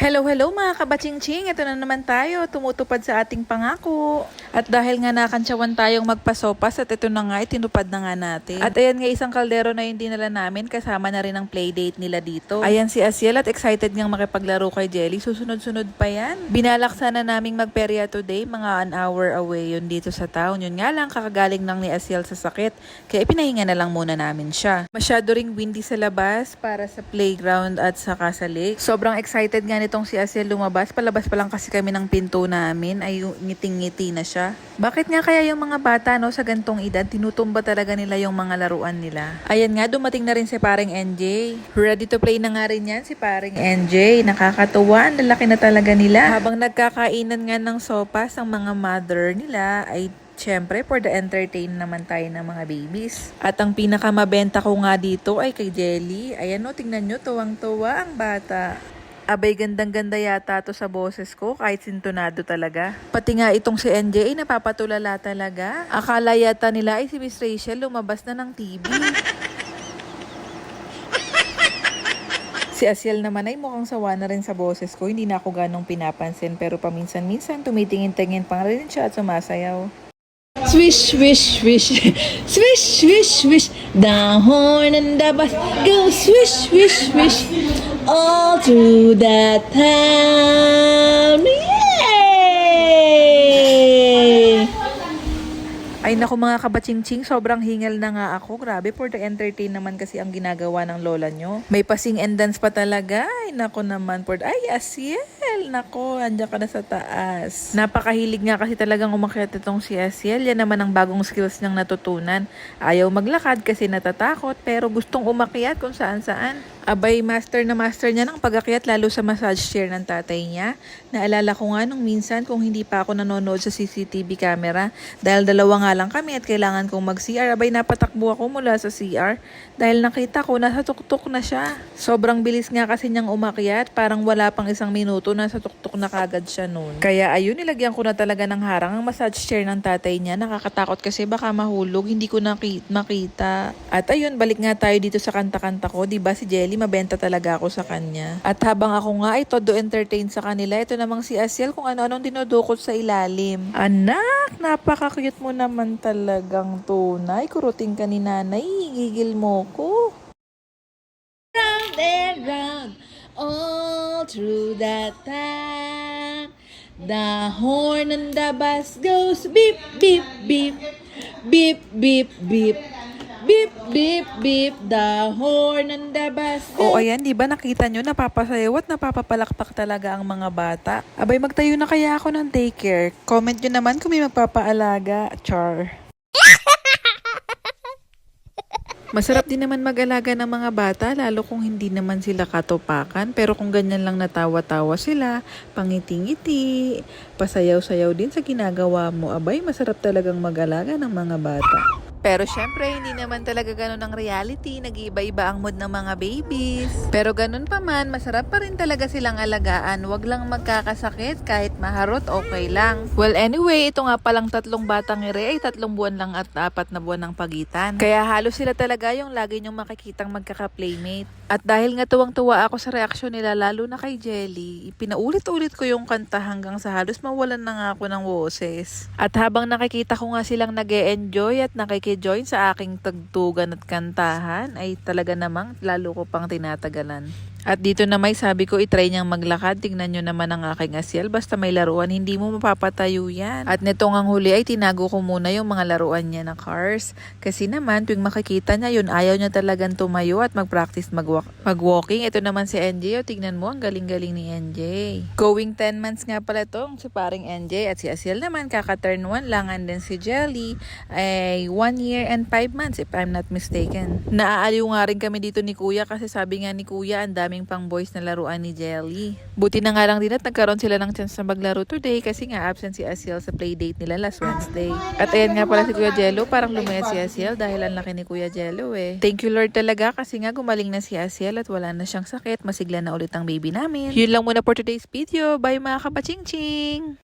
Hello, hello mga kabachingching! Ito na naman tayo, tumutupad sa ating pangako. At dahil nga nakantsawan tayong magpasopas at ito na nga, itinupad na nga natin. At ayan nga isang kaldero na yung dinala namin, kasama na rin ang playdate nila dito. Ayan si Asiel at excited ngang makipaglaro kay Jelly. Susunod-sunod pa yan. Binalak sana naming magperya today, mga an hour away yun dito sa town. Yun nga lang, kakagaling lang ni Asiel sa sakit. Kaya ipinahinga na lang muna namin siya. Masyado ring windy sa labas para sa playground at sa lake. Sobrang excited nga nitong si Asiel lumabas. Palabas pa lang kasi kami ng pinto namin ay ngiting-ngiti na siya. Bakit nga kaya yung mga bata no sa gantong edad tinutumba talaga nila yung mga laruan nila? Ayan nga dumating na rin si paring NJ. Ready to play na nga rin yan si paring NJ. Nakakatuwa, ang lalaki na talaga nila. Habang nagkakainan nga ng sopas ang mga mother nila ay Siyempre, for the entertain naman tayo ng mga babies. At ang pinakamabenta ko nga dito ay kay Jelly. Ayan o, tingnan nyo, tuwang-tuwa ang bata. Abay, gandang-ganda yata to sa boses ko, kahit sintonado talaga. Pati nga itong si NJ ay napapatulala talaga. Akala yata nila ay si Miss Rachel lumabas na ng TV. Si Asiel naman ay mukhang sawa na rin sa boses ko. Hindi na ako ganong pinapansin pero paminsan-minsan tumitingin-tingin pang rin siya at sumasayaw. Swish, swish, swish, swish, swish, swish. The horn and the bus go swish, swish, swish. All through the town. Yay! Ay naku mga kabachingching, sobrang hingal na nga ako. Grabe, for the entertain naman kasi ang ginagawa ng lola nyo. May pasing and dance pa talaga. Ay naku naman, for Ay, Asiel! Naku, andyan ka na sa taas. Napakahilig nga kasi talagang umakyat itong si Asiel. Yan naman ang bagong skills niyang natutunan. Ayaw maglakad kasi natatakot, pero gustong umakyat kung saan saan. Abay, master na master niya ng pag-akyat lalo sa massage chair ng tatay niya. Naalala ko nga nung minsan kung hindi pa ako nanonood sa CCTV camera dahil dalawa nga lang kami at kailangan kong mag-CR. Abay, napatakbo ako mula sa CR dahil nakita ko nasa tuktok na siya. Sobrang bilis nga kasi niyang umakyat, parang wala pang isang minuto nasa tuktok na kagad siya noon. Kaya ayun, nilagyan ko na talaga ng harang ang massage chair ng tatay niya. Nakakatakot kasi baka mahulog, hindi ko naki- makita. At ayun, balik nga tayo dito sa kanta-kanta ko. ba si Jelly, mabenta talaga ako sa kanya. At habang ako nga ay todo entertain sa kanila, ito namang si Asiel kung ano-anong dinudukot sa ilalim. Anak, napaka-cute mo naman talagang tunay. Kuruting ka ni nanay, gigil mo ko. Round and round, all through the town. The horn and the bus goes beep, beep, beep, beep, beep, beep. Beep, beep, beep, the horn and the bus O goes ayan, di ba nakita nyo, napapasayaw at napapapalakpak talaga ang mga bata. Abay, magtayo na kaya ako ng daycare. Comment nyo naman kung may magpapaalaga. Char. Masarap din naman mag-alaga ng mga bata, lalo kung hindi naman sila katupakan. Pero kung ganyan lang natawa-tawa sila, pangiti-ngiti, pasayaw-sayaw din sa ginagawa mo, abay, masarap talagang mag-alaga ng mga bata. Pero syempre, hindi naman talaga ganun ang reality. Nag-iiba-iba ang mood ng mga babies. Pero ganun pa man, masarap pa rin talaga silang alagaan. Huwag lang magkakasakit kahit maharot, okay lang. Well, anyway, ito nga palang tatlong batang ire ay tatlong buwan lang at apat na buwan ng pagitan. Kaya halos sila talaga yung lagi nyong makikitang magkaka-playmate. At dahil nga tuwang-tuwa ako sa reaksyon nila, lalo na kay Jelly, pinaulit-ulit ko yung kanta hanggang sa halos mawalan na nga ako ng woses. At habang nakikita ko nga silang nag enjoy at nakikijoin sa aking tagtugan at kantahan, ay talaga namang lalo ko pang tinatagalan. At dito na may sabi ko, itry niyang maglakad. Tingnan nyo naman ang aking asyal. Basta may laruan, hindi mo mapapatayo yan. At nitong ang huli ay tinago ko muna yung mga laruan niya na cars. Kasi naman, tuwing makikita niya yun, ayaw niya talagang tumayo at mag-practice mag-walk- mag-walking. Ito naman si NJ. O, tignan mo, ang galing-galing ni NJ. Going 10 months nga pala tong si paring NJ. At si Asiel naman, kaka-turn 1 lang. And then si Jelly ay 1 year and 5 months if I'm not mistaken. Naaaliw nga rin kami dito ni Kuya kasi sabi nga ni Kuya, ang daming pang boys na laruan ni Jelly. Buti na nga lang din at nagkaroon sila ng chance na maglaro today kasi nga absent si Asiel sa playdate nila last Wednesday. At ayan nga pala si Kuya Jello, parang lumayas si Asiel dahil ang laki ni Kuya Jello eh. Thank you Lord talaga kasi nga gumaling na si Asiel at wala na siyang sakit, masigla na ulit ang baby namin. Yun lang muna for today's video. Bye mga kapaching-ching!